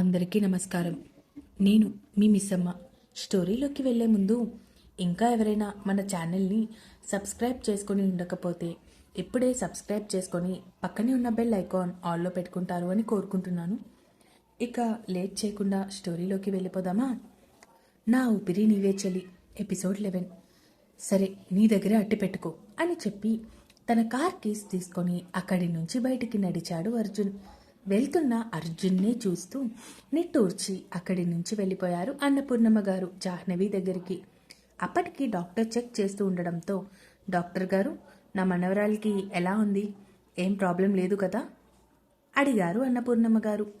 అందరికీ నమస్కారం. నేను మీ మిస్సమ్మ. స్టోరీలోకి వెళ్ళే ముందు ఇంకా ఎవరైనా మన ఛానల్ని సబ్స్క్రైబ్ చేసుకొని ఉండకపోతే ఇప్పుడే సబ్స్క్రైబ్ చేసుకొని పక్కనే ఉన్న బెల్ ఐకాన్ ఆల్లో పెట్టుకుంటారు అని కోరుకుంటున్నాను. ఇక లేట్ చేయకుండా స్టోరీలోకి వెళ్ళిపోదామా? నా ఊపిరి నీవే చలి. Episode eleven. సరే నీ దగ్గరే అట్టి పెట్టుకో అని చెప్పి తన కార్ కీస్ తీసుకొని అక్కడి నుంచి బయటికి నడిచాడు అర్జున్. వెళ్తున్న అర్జున్నే చూస్తూ నిట్టూర్చి అక్కడి నుంచి వెళ్ళిపోయారు అన్నపూర్ణమ్మ గారు జాహ్నవి దగ్గరికి. అప్పటికి డాక్టర్ చెక్ చేస్తూ ఉండడంతో డాక్టర్ గారు నా మనవరాలికి ఎలా ఉంది? ఏం ప్రాబ్లం లేదు కదా? అడిగారు అన్నపూర్ణమ్మ గారు.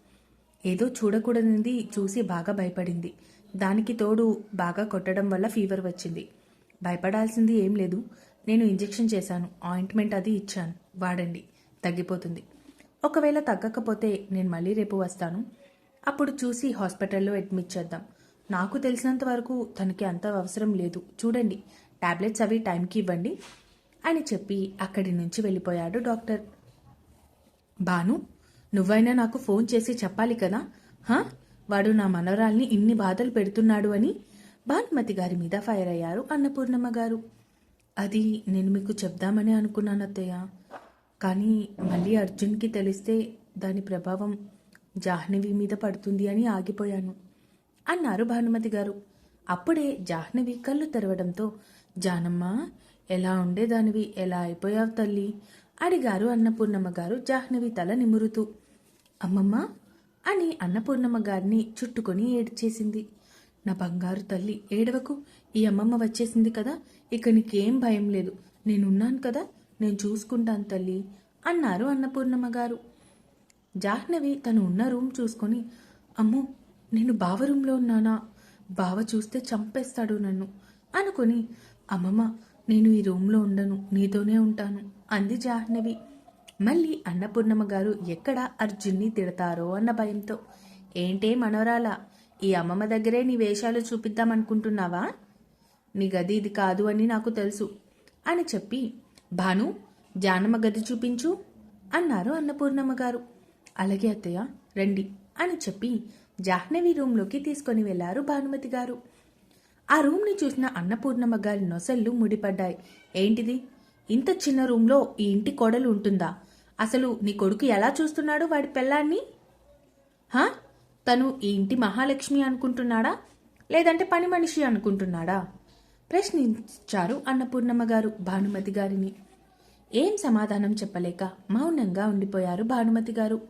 ఏదో చూడకూడనిది చూసి బాగా భయపడింది. దానికి తోడు బాగా కొట్టడం వల్ల ఫీవర్ వచ్చింది. భయపడాల్సింది ఏం లేదు. నేను ఇంజెక్షన్ చేశాను. ఆయింట్మెంట్ అది ఇచ్చాను. వాడండి. తగ్గిపోతుంది. ఒకవేళ తగ్గకపోతే నేను మళ్ళీ రేపు వస్తాను. అప్పుడు చూసి హాస్పిటల్లో అడ్మిట్ చేద్దాం. నాకు తెలిసినంత వరకు తనకి అంత అవసరం లేదు. చూడండి టాబ్లెట్స్ అవి టైంకి ఇవ్వండి అని చెప్పి అక్కడి నుంచి వెళ్ళిపోయాడు డాక్టర్. బాను నువ్వైనా నాకు ఫోన్ చేసి చెప్పాలి కదా? హా? వాడు నా మనవరాల్ని ఇన్ని బాధలు పెడుతున్నాడు అని భానుమతి గారి మీద ఫైర్ అయ్యారు అన్నపూర్ణమ్మ గారు. అది నేను మీకు చెప్దామని అనుకున్నాను అత్తయ్య. కానీ మళ్ళీ అర్జున్కి తెలిస్తే దాని ప్రభావం జాహ్నవి మీద పడుతుంది అని ఆగిపోయాను అన్నారు భానుమతి గారు. అప్పుడే జాహ్నవి కళ్ళు తెరవడంతో జానమ్మ ఎలా ఉండేదానివి? ఎలా అయిపోయావు తల్లి? అడిగారు అన్నపూర్ణమ్మ గారు జాహ్నవి తల నిమురుతూ. అమ్మమ్మ అని అన్నపూర్ణమ్మ గారిని చుట్టుకొని ఏడ్చేసింది. నా బంగారు తల్లి ఏడవకు. ఈ అమ్మమ్మ వచ్చేసింది కదా. ఇక నీకేం భయం లేదు. నేనున్నాను కదా. నేను చూసుకుంటాను తల్లి అన్నారు అన్నపూర్ణమ్మ గారు జాహ్నవి తను ఉన్న రూమ్ చూసుకొని అమ్మో నేను బావ రూమ్లో ఉన్నానా? బావ చూస్తే చంపేస్తాడు నన్ను అనుకొని అమ్మమ్మ నేను ఈ రూమ్లో ఉండను నీతోనే ఉంటాను అంది జాహ్నవి. మళ్ళీ అన్నపూర్ణమ్మ గారు ఎక్కడ అర్జున్ని తిడతారో అన్న భయంతో ఏంటే మనోరాలా ఈ అమ్మమ్మ దగ్గరే నీ వేషాలు చూపిద్దామనుకుంటున్నావా? నీ గది ఇది కాదు అని నాకు తెలుసు అని చెప్పి భాను జానమ్మ గది చూపించు అన్నారు అన్నపూర్ణమ్మ గారు. అలాగే అత్తయ్య రండి అని చెప్పి జాహ్నవి రూమ్లోకి తీసుకొని వెళ్ళారు భానుమతి గారు. ఆ రూమ్ని చూసిన అన్నపూర్ణమ్మ గారి నొసళ్ళు ముడిపడ్డాయి. ఏంటిది? ఇంత చిన్న రూమ్లో ఈ ఇంటి కోడలు ఉంటుందా? అసలు నీ కొడుకు ఎలా చూస్తున్నాడు వాడి పెళ్ళాన్ని? హా? తను ఈ ఇంటి మహాలక్ష్మి అనుకుంటున్నాడా? లేదంటే పని మనిషి అనుకుంటున్నాడా? ప్రశ్నించారు అన్నపూర్ణమ్మ గారు భానుమతి గారిని. ఏం సమాధానం చెప్పలేక మౌనంగా ఉండిపోయారు భానుమతి గారు.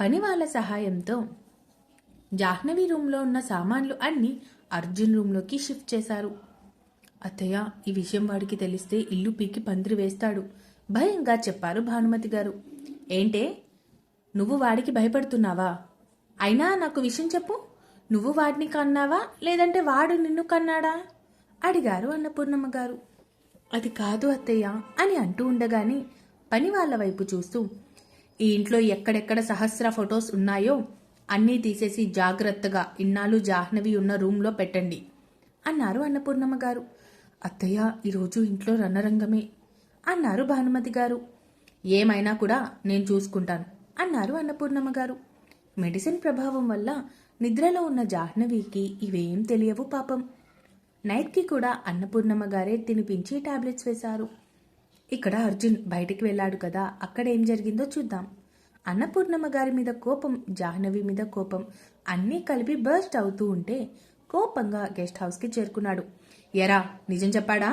పని వాళ్ళ సహాయంతో జాహ్నవి రూమ్లో ఉన్న సామాన్లు అన్నీ అర్జున్ రూమ్లోకి షిఫ్ట్ చేశారు. అత్తయ్య ఈ విషయం వాడికి తెలిస్తే ఇల్లు పీకి పందిరి వేస్తాడు భయంగా చెప్పారు భానుమతి గారు. ఏంటే? నువ్వు వాడికి భయపడుతున్నావా? అయినా నాకు విషయం చెప్పు. నువ్వు వాడిని కన్నావా? లేదంటే వాడు నిన్ను కన్నాడా? అడిగారు అన్నపూర్ణమ్మ గారు. అది కాదు అత్తయ్య అని అంటూ ఉండగానే పని వాళ్ళ వైపు చూస్తూ ఈ ఇంట్లో ఎక్కడెక్కడ సహస్ర ఫొటోస్ ఉన్నాయో అన్నీ తీసేసి జాగ్రత్తగా ఇన్నాళ్ళు జాహ్నవి ఉన్న రూమ్లో పెట్టండి అన్నారు అన్నపూర్ణమ్మ గారు. అత్తయ్య ఈరోజు ఇంట్లో రణరంగమే అన్నారు భానుమతి గారు. ఏమైనా కూడా నేను చూసుకుంటాను అన్నారు అన్నపూర్ణమ్మ గారు. మెడిసిన్ ప్రభావం వల్ల నిద్రలో ఉన్న జాహ్నవికి ఇవేం తెలియవు పాపం. నైట్కి కూడా అన్నపూర్ణమ్మ గారే తినిపించి టాబ్లెట్స్ వేశారు. ఇక్కడ అర్జున్ బయటికి వెళ్ళాడు కదా అక్కడ ఏం జరిగిందో చూద్దాం. అన్నపూర్ణమ్మ గారి మీద కోపం జాహ్నవి మీద కోపం అన్నీ కలిపి బర్స్ట్ అవుతూ ఉంటే కోపంగా గెస్ట్ హౌస్కి చేరుకున్నాడు. ఎరా నిజం చెప్పాడా?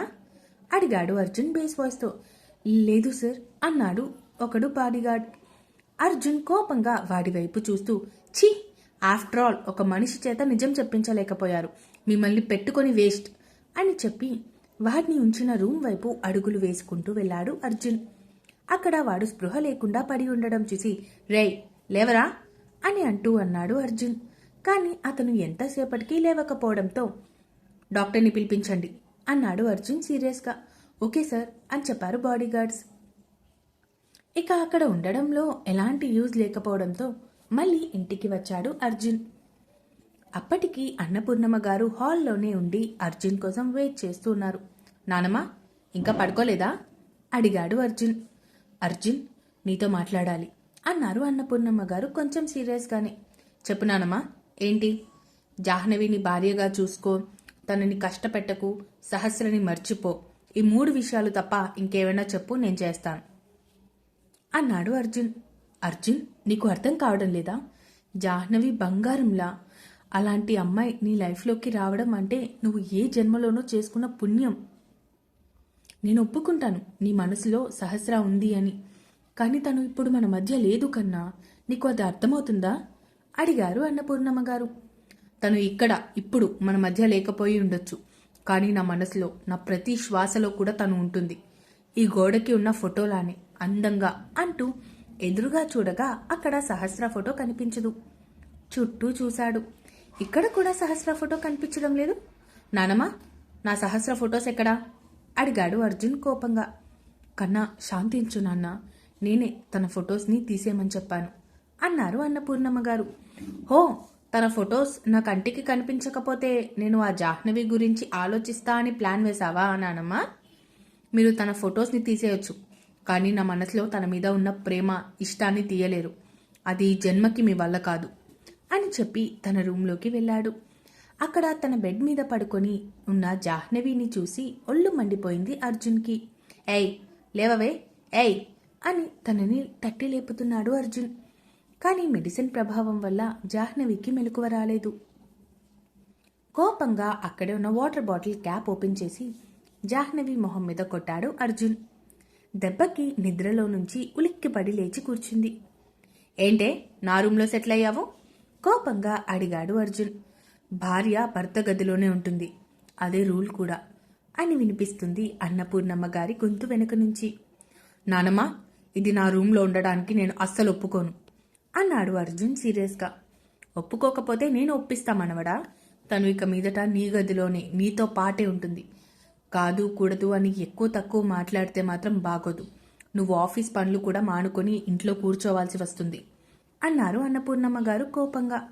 అడిగాడు అర్జున్ బేస్ వాయిస్తో. లేదు సార్ అన్నాడు ఒకడు బాడీగార్డ్. అర్జున్ కోపంగా వాడి వైపు చూస్తూ ఛీ! ఆఫ్టర్ ఆల్ ఒక మనిషి చేత నిజం చెప్పించలేకపోయారు. మిమ్మల్ని పెట్టుకొని వేస్ట్ అని చెప్పి వాడిని ఉంచిన రూమ్ వైపు అడుగులు వేసుకుంటూ వెళ్ళాడు అర్జున్. అక్కడ వాడు స్పృహ లేకుండా పడి ఉండడం చూసి రేయ్ లేవరా? అని అంటూ అన్నాడు అర్జున్. కానీ అతను ఎంతసేపటికి లేవకపోవడంతో డాక్టర్ని పిలిపించండి అన్నాడు అర్జున్ సీరియస్గా. ఓకే సార్ అని చెప్పారు బాడీగార్డ్స్. ఇక అక్కడ ఉండడంలో ఎలాంటి యూజ్ లేకపోవడంతో మళ్ళీ ఇంటికి వచ్చాడు అర్జున్. అప్పటికి అన్నపూర్ణమ్మ గారు హాల్లోనే ఉండి అర్జున్ కోసం వెయిట్ చేస్తున్నారు. నానమ్మా నానమ్మ ఇంకా పడుకోలేదా? అడిగాడు అర్జున్. అర్జున్ నీతో మాట్లాడాలి అన్నారు అన్నపూర్ణమ్మ గారు కొంచెం సీరియస్గానే. చెప్పు నానమ్మా ఏంటి? జాహ్నవిని భార్యగా చూసుకో తనని కష్టపెట్టకు సహస్రని మర్చిపో. ఈ మూడు విషయాలు తప్ప ఇంకేమైనా చెప్పు నేను చేస్తాను అన్నాడు అర్జున్. అర్జున్ నీకు అర్థం కావడం లేదా? జాహ్నవి బంగారంలా అలాంటి అమ్మాయి నీ లైఫ్లోకి రావడం అంటే నువ్వు ఏ జన్మలోనో చేసుకున్న పుణ్యం. నేను ఒప్పుకుంటాను నీ మనసులో సహస్ర ఉంది అని. కానీ తను ఇప్పుడు మన మధ్య లేదు కన్నా నీకు అది అర్థమవుతుందా? అడిగారు అన్నపూర్ణమ్మ గారు. తను ఇక్కడ ఇప్పుడు మన మధ్య లేకపోయి ఉండొచ్చు. కానీ నా మనసులో నా ప్రతి శ్వాసలో కూడా తను ఉంటుంది. ఈ గోడకి ఉన్న ఫోటోలానే అందంగా అంటూ ఎదురుగా చూడగా అక్కడ సహస్ర ఫోటో కనిపించదు. చుట్టూ చూశాడు. ఇక్కడ కూడా సహస్ర ఫోటో కనిపించడం లేదు. నానమ్మా నా సహస్ర ఫొటోస్ ఎక్కడా? అడిగాడు అర్జున్ కోపంగా. కన్నా శాంతించు నాన్న నేనే తన ఫొటోస్ని తీసేయమని చెప్పాను అన్నారు అన్నపూర్ణమ్మ గారు. హో తన ఫొటోస్ నా కంటికి కనిపించకపోతే నేను ఆ జాహ్నవి గురించి ఆలోచిస్తా అని ప్లాన్ వేశావా నానమ్మ? మీరు తన ఫొటోస్ని తీసేయొచ్చు కానీ నా మనసులో తన మీద ఉన్న ప్రేమ ఇష్టాన్ని తీయలేరు. అది జన్మకి మీ వల్ల కాదు. అని చెప్పి తన రూంలోకి వెళ్ళాడు. అక్కడ తన బెడ్ మీద పడుకొని ఉన్న జాహ్నవిని చూసి ఒళ్ళు మండిపోయింది అర్జున్కి. ఏయ్ లేవవే ఏయ్ అని తనని తట్టి లేపుతున్నాడు అర్జున్. కానీ మెడిసిన్ ప్రభావం వల్ల జాహ్నవికి మెలకువ రాలేదు. కోపంగా అక్కడే ఉన్న వాటర్ బాటిల్ క్యాప్ ఓపెన్ చేసి జాహ్నవి మొహం మీద కొట్టాడు అర్జున్. దెబ్బకి నిద్రలో నుంచి ఉలిక్కిపడి లేచి కూర్చుంది. ఏంటే నా రూంలో సెటిల్ అయ్యావు? కోపంగా అడిగాడు అర్జున్. భార్య భర్త గదిలోనే ఉంటుంది. అదే రూల్ కూడా అని వినిపిస్తుంది అన్నపూర్ణమ్మ గారి గొంతు వెనుక నుంచి. నానమ్మ ఇది నా రూమ్లో ఉండడానికి నేను అస్సలు ఒప్పుకోను అన్నాడు అర్జున్ సీరియస్గా. ఒప్పుకోకపోతే నేను ఒప్పిస్తామనవడా తను ఇక మీదట నీ గదిలోనే నీతో పాటే ఉంటుంది. కాదు కూడదు అని ఎక్కువ తక్కువ మాట్లాడితే మాత్రం బాగోదు. నువ్వు ఆఫీస్ పనులు కూడా మానుకొని ఇంట్లో కూర్చోవాల్సి వస్తుంది. అన్నారు అన్నపూర్ణమ్మ గారు కోపంగా.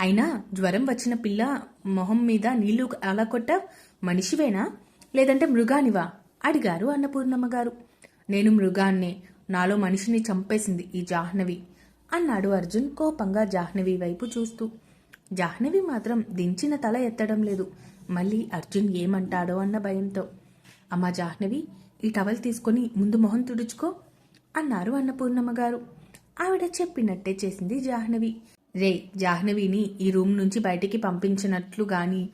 అయినా జ్వరం వచ్చిన పిల్ల మొహం మీద నీళ్ళు అలా కొట్ట మనిషివేనా? లేదంటే మృగానివా? అడిగారు అన్నపూర్ణమ్మ గారు. నేను మృగాన్నే. నాలో మనిషిని చంపేసింది ఈ జాహ్నవి అన్నాడు అర్జున్ కోపంగా జాహ్నవి వైపు చూస్తూ. జాహ్నవి మాత్రం దించిన తల ఎత్తడం లేదు. మళ్ళీ అర్జున్ ఏమంటాడో అన్న భయంతో. అమ్మ జాహ్నవి ఈ టవల్ తీసుకొని ముందు మొహం తుడుచుకో అన్నారు అన్నపూర్ణమ్మ గారు. ఆవిడ చెప్పినట్టే చేసింది జాహ్నవి. రే జాహ్నవిని ఈ రూమ్ నుంచి బయటికి పంపించినట్లు గాని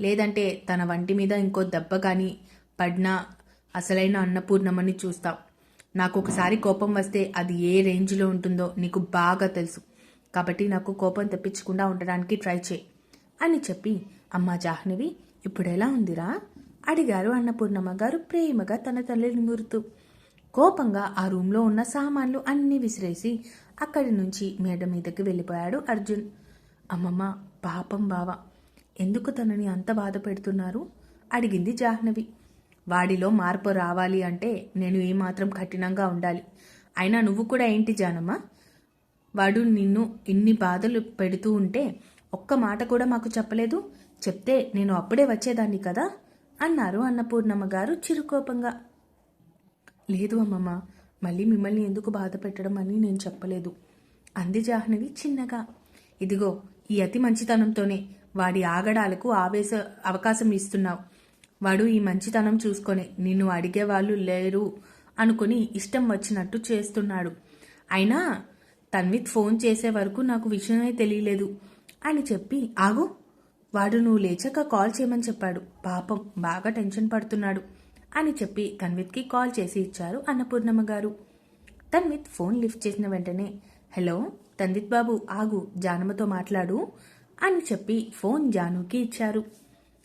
లేదంటే తన వంటి మీద ఇంకో దెబ్బ గాని పడినా అసలైన అన్నపూర్ణమని చూస్తాం. నాకు ఒకసారి కోపం వస్తే అది ఏ రేంజ్లో ఉంటుందో నీకు బాగా తెలుసు. కాబట్టి నాకు కోపం తెప్పించకుండా ఉండడానికి ట్రై చేయి అని చెప్పి అమ్మా జాహ్నవి ఇప్పుడు ఎలా ఉందిరా? అడిగారు అన్నపూర్ణమ్మ గారు ప్రేమగా తన తల్లిని మురుతూ కోపంగా ఆ రూమ్లో ఉన్న సామాన్లు అన్నీ విసిరేసి అక్కడి నుంచి మేడ మీదకి వెళ్ళిపోయాడు అర్జున్. అమ్మమ్మ పాపం బావ. ఎందుకు తనని అంత బాధ పెడుతున్నారు? అడిగింది జాహ్నవి. వాడిలో మార్పు రావాలి అంటే నేను ఏమాత్రం కఠినంగా ఉండాలి. అయినా నువ్వు కూడా ఏంటి జానమ్మ? వాడు నిన్ను ఇన్ని బాధలు పెడుతూ ఉంటే ఒక్క మాట కూడా మాకు చెప్పలేదు. చెప్తే నేను అప్పుడే వచ్చేదాన్ని కదా? అన్నారు అన్నపూర్ణమ్మ గారు చిరుకోపంగా. లేదు అమ్మమ్మ మళ్ళీ మిమ్మల్ని ఎందుకు బాధ పెట్టడం అని నేను చెప్పలేదు. అంది జాహ్నవి చిన్నగా. ఇదిగో ఈ అతి మంచితనంతోనే వాడి ఆగడాలకు ఆవేశ అవకాశం ఇస్తున్నావు. వాడు ఈ మంచితనం చూసుకొని నిన్ను అడిగేవాళ్ళు లేరు అనుకుని ఇష్టం వచ్చినట్టు చేస్తున్నాడు. అయినా తన్విత్ ఫోన్ చేసే వరకు నాకు విషయమే తెలియలేదు. అని చెప్పి ఆగు వాడు నువ్వు లేచాక కాల్ చేయమని చెప్పాడు. పాపం బాగా టెన్షన్ పడుతున్నాడు. అని చెప్పి తన్విత్కి కాల్ చేసి ఇచ్చారు అన్నపూర్ణమ్మ గారు. తన్విత్ ఫోన్ లిఫ్ట్ చేసిన వెంటనే హలో తన్విత్ బాబు ఆగు జానమ్మతో మాట్లాడు అని చెప్పి ఫోన్ జానుకి ఇచ్చారు.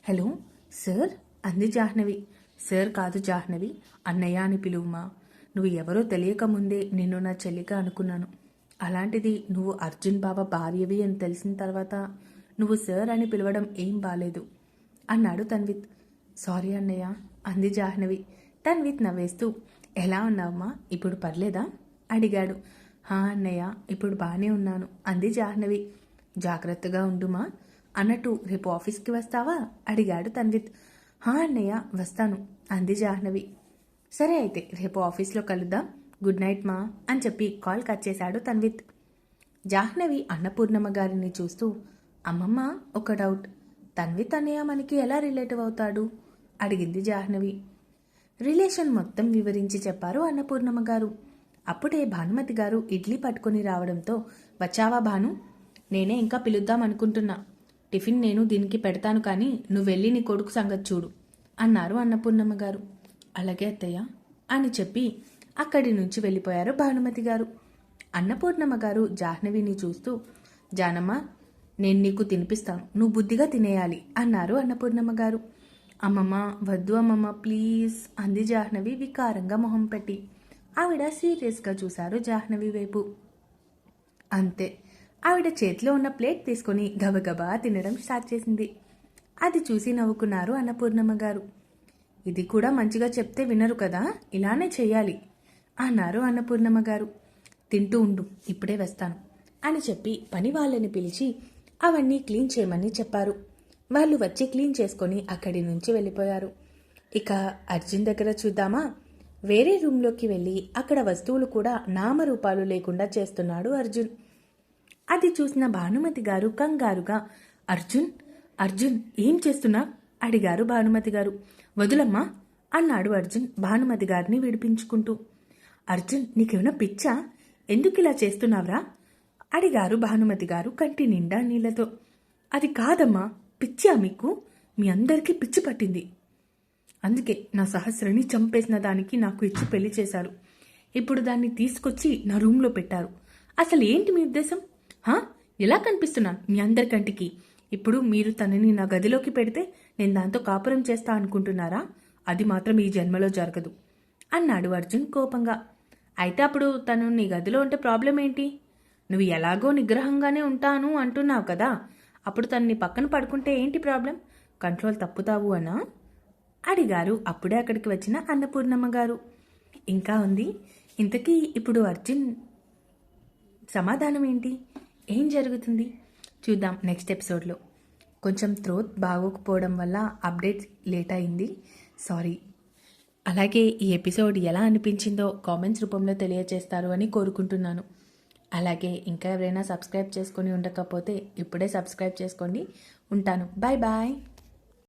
హలో సార్ అంది జాహ్నవి. సార్ కాదు జాహ్నవి అన్నయ్య అని పిలువుమా. నువ్వు ఎవరో తెలియక ముందే నిన్ను నా చెల్లిగా అనుకున్నాను. అలాంటిది నువ్వు అర్జున్ బాబా భార్యవి అని తెలిసిన తర్వాత నువ్వు సార్ అని పిలవడం ఏం బాలేదు అన్నాడు తన్విత్. సారీ అన్నయ్య అంది జాహ్నవి. తన్విత్ నవ్వేస్తూ ఎలా ఉన్నావమ్మా? ఇప్పుడు పర్లేదా? అడిగాడు. హా అన్నయ్య ఇప్పుడు బాగానే ఉన్నాను అంది జాహ్నవి. జాగ్రత్తగా ఉండుమా? అన్నట్టు రేపు ఆఫీస్కి వస్తావా? అడిగాడు తన్విత్ హా అన్నయ్య వస్తాను అంది జాహ్నవి. సరే అయితే రేపు ఆఫీస్లో కలుద్దాం. గుడ్ నైట్ మా అని చెప్పి కాల్ కట్ చేశాడు తన్విత్ జాహ్నవి అన్నపూర్ణమ్మ గారిని చూస్తూ అమ్మమ్మ ఒక డౌట్. తన్విత్ అన్నయ్య మనకి ఎలా రిలేటివ్ అవుతాడు? అడిగింది జాహ్నవి. రిలేషన్ మొత్తం వివరించి చెప్పారు అన్నపూర్ణమ్మ గారు. అప్పుడే భానుమతి గారు ఇడ్లీ పట్టుకొని రావడంతో వచ్చావా భాను? నేనే ఇంకా పిలుద్దాం అనుకుంటున్నా. టిఫిన్ నేను దీనికి పెడతాను కానీ నువ్వు వెళ్ళి నీ కొడుకు సంగతి చూడు అన్నారు అన్నపూర్ణమ్మ గారు. అలాగే అత్తయ్య అని చెప్పి అక్కడి నుంచి వెళ్ళిపోయారు భానుమతి గారు. అన్నపూర్ణమ్మ గారు జాహ్నవిని చూస్తూ జానమ్మ నేను నీకు తినిపిస్తాను. నువ్వు బుద్ధిగా తినేయాలి అన్నారు అన్నపూర్ణమ్మ గారు. అమ్మమ్మ వద్దు అమ్మమ్మ ప్లీజ్ అంది జాహ్నవి వికారంగా మొహం పెట్టి. ఆవిడ సీరియస్గా చూశారు జాహ్నవి వైపు. అంతే ఆవిడ చేతిలో ఉన్న ప్లేట్ తీసుకొని గబగబా తినడం స్టార్ట్ చేసింది. అది చూసి నవ్వుకున్నారు అన్నపూర్ణమ్మ గారు. ఇది కూడా మంచిగా చెప్తే వినరు కదా ఇలానే చేయాలి అన్నారు అన్నపూర్ణమ్మ గారు. తింటూ ఉండు ఇప్పుడే వస్తాను అని చెప్పి పని వాళ్ళని పిలిచి అవన్నీ క్లీన్ చేయమని చెప్పారు. వాళ్ళు వచ్చి క్లీన్ చేసుకొని అక్కడి నుంచి వెళ్ళిపోయారు. ఇక అర్జున్ దగ్గర చూద్దామా? వేరే రూమ్లోకి వెళ్ళి అక్కడ వస్తువులు కూడా నామరూపాలు లేకుండా చేస్తున్నాడు అర్జున్. అది చూసిన భానుమతి గారు కంగారుగా అర్జున్ అర్జున్ ఏం చేస్తున్నా? అడిగారు భానుమతి గారు. వదులమ్మా అన్నాడు అర్జున్ భానుమతి గారిని విడిపించుకుంటూ. అర్జున్ నీకేమైనా పిచ్చా? ఎందుకు ఇలా చేస్తున్నావురా? అడిగారు భానుమతి గారు కంటి నిండా నీళ్ళతో అది కాదమ్మా పిచ్చా మీకు మీ అందరికీ పిచ్చి పట్టింది. అందుకే నా సహస్రని చంపేసిన దానికి నాకు ఇచ్చి పెళ్ళి చేశారు. ఇప్పుడు దాన్ని తీసుకొచ్చి నా రూమ్లో పెట్టారు. అసలు ఏంటి మీ ఉద్దేశం? హా? ఎలా కనిపిస్తున్నాను మీ అందరి కంటికి? ఇప్పుడు మీరు తనని నా గదిలోకి పెడితే నేను దాంతో కాపురం చేస్తా అనుకుంటున్నారా? అది మాత్రం ఈ జన్మలో జరగదు. అన్నాడు అర్జున్ కోపంగా. అయితే అప్పుడు తను నీ గదిలో ఉంటే ప్రాబ్లం ఏంటి నువ్వు ఎలాగో నిగ్రహంగానే ఉంటాను అంటున్నావు కదా. అప్పుడు తనని పక్కన పడుకుంటే ఏంటి ప్రాబ్లం? కంట్రోల్ తప్పుతావు అనా? అడిగారు అప్పుడే అక్కడికి వచ్చిన అన్నపూర్ణమ్మ గారు. ఇంకా ఉంది? ఇంతకీ ఇప్పుడు అర్జున్ సమాధానం ఏంటి ఏం జరుగుతుంది? చూద్దాం నెక్స్ట్ ఎపిసోడ్లో. కొంచెం త్రోత్ బాగోకపోవడం వల్ల అప్డేట్ లేట్ అయింది. సారీ. అలాగే ఈ ఎపిసోడ్ ఎలా అనిపించిందో కామెంట్స్ రూపంలో తెలియజేస్తారు అని కోరుకుంటున్నాను. అలాగే ఇంకా ఎవరైనా సబ్స్క్రైబ్ చేసుకొని ఉండకపోతే ఇప్పుడే సబ్స్క్రైబ్ చేసుకోండి. ఉంటాను. Bye bye.